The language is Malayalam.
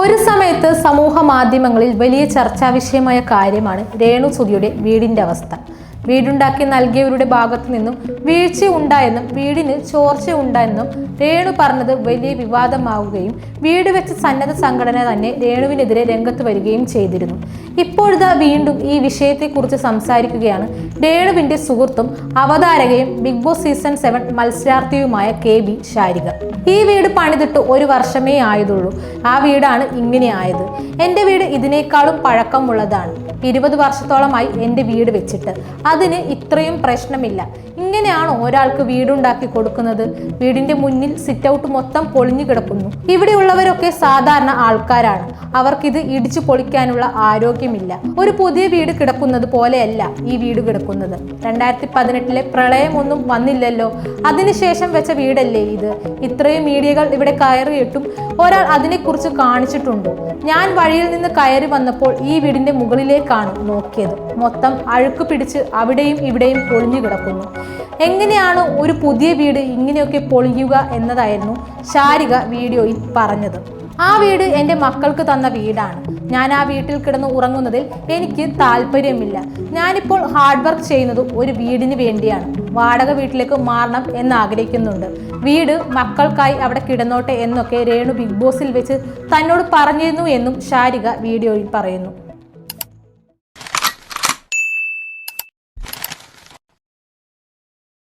ഒരു സമയത്ത് സമൂഹ മാധ്യമങ്ങളിൽ വലിയ ചർച്ചാ വിഷയമായ കാര്യമാണ് രേണു സുധിയുടെ വീടിന്റെ അവസ്ഥ. വീടുണ്ടാക്കി നൽകിയവരുടെ ഭാഗത്തു നിന്നും വീഴ്ച ഉണ്ടായെന്നും വീടിന് ചോർച്ച ഉണ്ടായെന്നും രേണു പറഞ്ഞത് വലിയ വിവാദമാവുകയും വീട് വെച്ച സന്നദ്ധ സംഘടന തന്നെ രേണുവിനെതിരെ രംഗത്ത് വരികയും ചെയ്തിരുന്നു. ഇപ്പോഴിതാ വീണ്ടും ഈ വിഷയത്തെക്കുറിച്ച് സംസാരിക്കുകയാണ് രേണുവിന്റെ സുഹൃത്തും അവതാരകയും ബിഗ് ബോസ് സീസൺ സെവൻ മത്സരാർത്ഥിയുമായ കെ ബി ശാരിക. ഈ വീട് പണിതിട്ട് ഒരു വർഷമേ ആയതുള്ളൂ. ആ വീടാണ് ഇങ്ങനെ ആയത്. എന്റെ വീട് ഇതിനേക്കാളും പഴക്കമുള്ളതാണ്. ഇരുപത് വർഷത്തോളമായി എന്റെ വീട് വെച്ചിട്ട്. അതിന് ഇത്രയും പ്രശ്നമില്ല. ഇങ്ങനെയാണ് ഒരാൾക്ക് വീടുണ്ടാക്കി കൊടുക്കുന്നത്. വീടിന്റെ മുന്നിൽ സിറ്റ് ഔട്ട് മൊത്തം പൊളിഞ്ഞു കിടക്കുന്നു. ഇവിടെയുള്ളവരൊക്കെ സാധാരണ ആൾക്കാരാണ്. അവർക്കിത് ഇടിച്ചു പൊളിക്കാനുള്ള ആരോഗ്യമില്ല. ഒരു പുതിയ വീട് കിടക്കുന്നത് പോലെയല്ല ഈ വീട് കിടക്കുന്നത്. രണ്ടായിരത്തി പതിനെട്ടിലെ പ്രളയമൊന്നും വന്നില്ലല്ലോ. അതിനുശേഷം വെച്ച വീടല്ലേ ഇത്? ഇത്രയും മീഡിയകൾ ഇവിടെ കയറിയിട്ടും ഒരാൾ അതിനെക്കുറിച്ച് കാണിച്ചിട്ടുണ്ടോ? ഞാൻ വഴിയിൽ നിന്ന് കയറി വന്നപ്പോൾ ഈ വീടിന്റെ മുകളിലേക്കാണ് നോക്കിയത്. മൊത്തം അഴുക്ക് പിടിച്ച് അവിടെയും ഇവിടെയും പൊളിഞ്ഞു കിടക്കുന്നു. എങ്ങനെയാണ് ഒരു പുതിയ വീട് ഇങ്ങനെയൊക്കെ പൊളിയുക എന്നതായിരുന്നു ശാരിക വീഡിയോയിൽ പറഞ്ഞത്. ആ വീട് എന്റെ മക്കൾക്ക് തന്ന വീടാണ്. ഞാൻ ആ വീട്ടിൽ കിടന്ന് ഉറങ്ങുന്നതിൽ എനിക്ക് താല്പര്യമില്ല. ഞാനിപ്പോൾ ഹാർഡ് വർക്ക് ചെയ്യുന്നത് ഒരു വീടിന് വേണ്ടിയാണ്. വാടക വീട്ടിലേക്ക് മാറണം എന്ന് ആഗ്രഹിക്കുന്നുണ്ട് വീട് മക്കൾക്കായി അവിടെ കിടന്നോട്ടെ എന്നൊക്കെ രേണു ബിഗ് ബോസിൽ വെച്ച് തന്നോട് പറഞ്ഞിരുന്നു എന്നും ശാരിക വീഡിയോയിൽ പറയുന്നു.